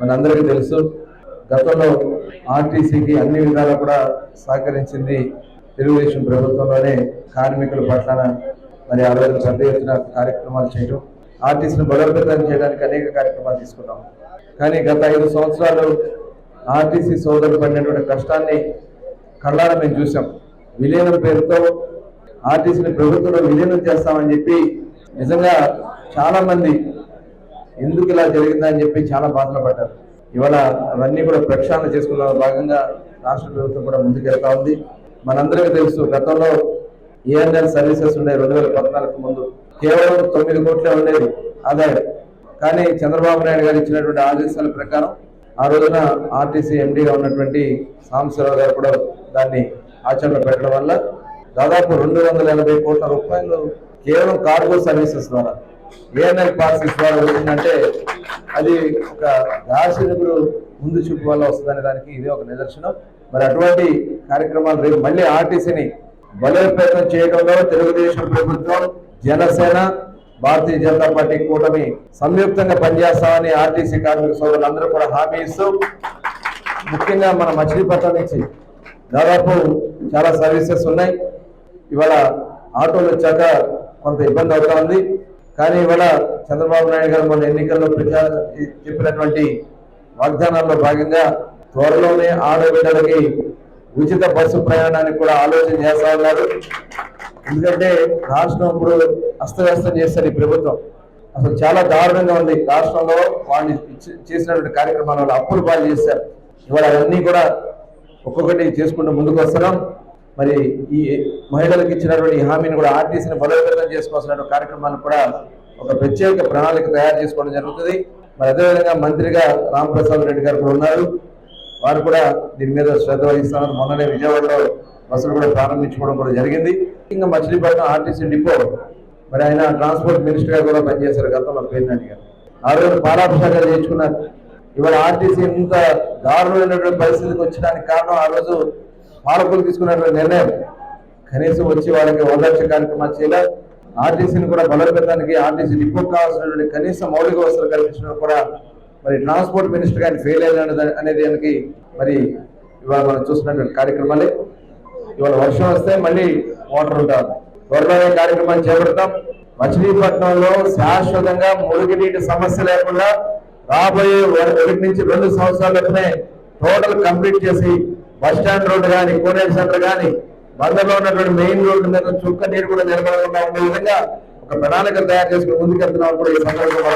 మనందరికీ తెలుసు గతంలో ఆర్టీసీకి అన్ని విధాలు కూడా సహకరించింది తెలుగుదేశం ప్రభుత్వంలోనే కార్మికుల పట్ల మరి ఆ రోజు పెద్ద ఎత్తున కార్యక్రమాలు చేయడం ఆర్టీసీని బలోపేతం చేయడానికి అనేక కార్యక్రమాలు తీసుకున్నాం. కానీ గత ఐదు సంవత్సరాలు ఆర్టీసీ సోదరులు పడినటువంటి కష్టాన్ని కళ్ళారా మేము చూసాం. విలీనం పేరుతో ఆర్టీసీని ప్రభుత్వంలో విలీనం చేస్తామని చెప్పి నిజంగా చాలామంది ఎందుకు ఇలా జరిగిందని చెప్పి చాలా బాధలు పడ్డారు. ఇవాళ అవన్నీ కూడా ప్రక్షాళన చేసుకున్న భాగంగా రాష్ట్ర ప్రభుత్వం కూడా ముందుకెళ్తా ఉంది. మనందరికీ తెలుసు గతంలో ఏఎన్ఎల్ సర్వీసెస్ ఉండే రెండు వేల పద్నాలుగు ముందు కేవలం తొమ్మిది కోట్లే ఉండేది ఆదాయం. కానీ చంద్రబాబు నాయుడు గారు ఇచ్చినటువంటి ఆదేశాల ప్రకారం ఆ రోజున ఆర్టీసీ ఎండీగా ఉన్నటువంటి సాంబశివరావు గారు కూడా దాన్ని ఆచరణలో పెట్టడం వల్ల దాదాపు రెండు వందల ఎనభై కోట్ల రూపాయలు కేవలం కార్గో సర్వీసెస్ ద్వారా ఏఎన్ఎల్ పార్సెస్ ద్వారా వచ్చిందంటే అది ఒక దార్శనికుడు ముందు చూపు వల్ల వస్తుందనే దానికి ఇదే ఒక నిదర్శనం. మరి అటువంటి కార్యక్రమాలు రేపు మళ్ళీ ఆర్టీసీని బలోపేతం చేయడంలో తెలుగుదేశం ప్రభుత్వం జనసేన భారతీయ జనతా పార్టీ కూటమి సంయుక్తంగా పనిచేస్తామని ఆర్టీసీ కార్మిక సోదరులందరూ కూడా హామీ ఇస్తూ ముఖ్యంగా మన మచిలీపట్నం నుంచి దాదాపు చాలా సర్వీసెస్ ఉన్నాయి. ఇవాళ ఆటోలు వచ్చాక కొంత ఇబ్బంది అవుతా ఉంది. కానీ ఇవాళ చంద్రబాబు నాయుడు గారు మొన్న ఎన్నికల్లో ప్రచారం చెప్పినటువంటి వాగ్దానాల్లో భాగంగా త్వరలోనే ఆడబిడ్డలకి ఉచిత బస్సు ప్రయాణానికి కూడా ఆలోచన చేస్తా ఉన్నారు. ఎందుకంటే రాష్ట్రం ఇప్పుడు అస్తవ్యస్తం చేస్తారు ఈ ప్రభుత్వం. అసలు చాలా దారుణంగా ఉంది. రాష్ట్రంలో వాళ్ళు చేసినటువంటి కార్యక్రమాల వల్ల అప్పులు పాలు చేశారు. ఇవాళ అవన్నీ కూడా ఒక్కొక్కటి చేసుకుంటూ ముందుకు వస్తున్నాం. మరి ఈ మహిళలకు ఇచ్చినటువంటి హామీని కూడా ఆర్టీసీని బలోపేతం చేసుకోవాల్సిన కార్యక్రమాన్ని కూడా ఒక ప్రత్యేక ప్రణాళిక తయారు చేసుకోవడం జరుగుతుంది. మరి అదేవిధంగా మంత్రిగా రామప్రసాద్ రెడ్డి గారు కూడా ఉన్నారు. వారు కూడా దీని మీద శ్రద్ధ వహిస్తున్నారు. మొన్ననే విజయవాడలో బస్సులు కూడా ప్రారంభించుకోవడం కూడా జరిగింది. ఇంకా మచిలీపట్నం ఆర్టీసీ డిపో మరి ఆయన ట్రాన్స్పోర్ట్ మినిస్టర్గా కూడా పనిచేశారు గతంలో పేర్నాటి గారు. ఆ రోజు పాలాభిషేకాలు చేయించుకున్నారు. ఇవాళ ఆర్టీసీ ఇంత దారుణమైనటువంటి పరిస్థితికి వచ్చడానికి కారణం ఆ రోజు పాలకులు తీసుకున్నటువంటి నిర్ణయం. కనీసం వచ్చి వాళ్ళకి ఓదార్చే కార్యక్రమాలు చేయాలి? ఆర్టీసీని కూడా బలోపేతానికి ఆర్టీసీ డిపో కావాల్సినటువంటి కనీస మౌలిక వసతులు కల్పించడం కూడా మరి ట్రాన్స్పోర్ట్ మినిస్టర్ కానీ ఫెయిల్ అయిన అనేది దానికి మరి ఇవాళ మనం చూస్తున్నటువంటి కార్యక్రమాలే. ఇవాళ వర్షం వస్తే మళ్ళీ వాటర్ ఉంటారు. త్వరలోనే కార్యక్రమాన్ని చేపడతాం. మచిలీపట్నంలో శాశ్వతంగా మురుగునీటి సమస్య లేకుండా రాబోయే ఒకటి నుంచి రెండు సంవత్సరాలనే టోటల్ కంప్లీట్ చేసి బస్ స్టాండ్ రోడ్డు కానీ కోనేరు సెంటర్ కానీ బందర్లో ఉన్నటువంటి మెయిన్ రోడ్డు మీద చుక్క నీరు కూడా నిలబడకుండా ఉండే విధంగా ఒక ప్రణాళిక తయారు చేసుకుని ముందుకెళ్తున్నాం కూడా ఈ సందర్భంగా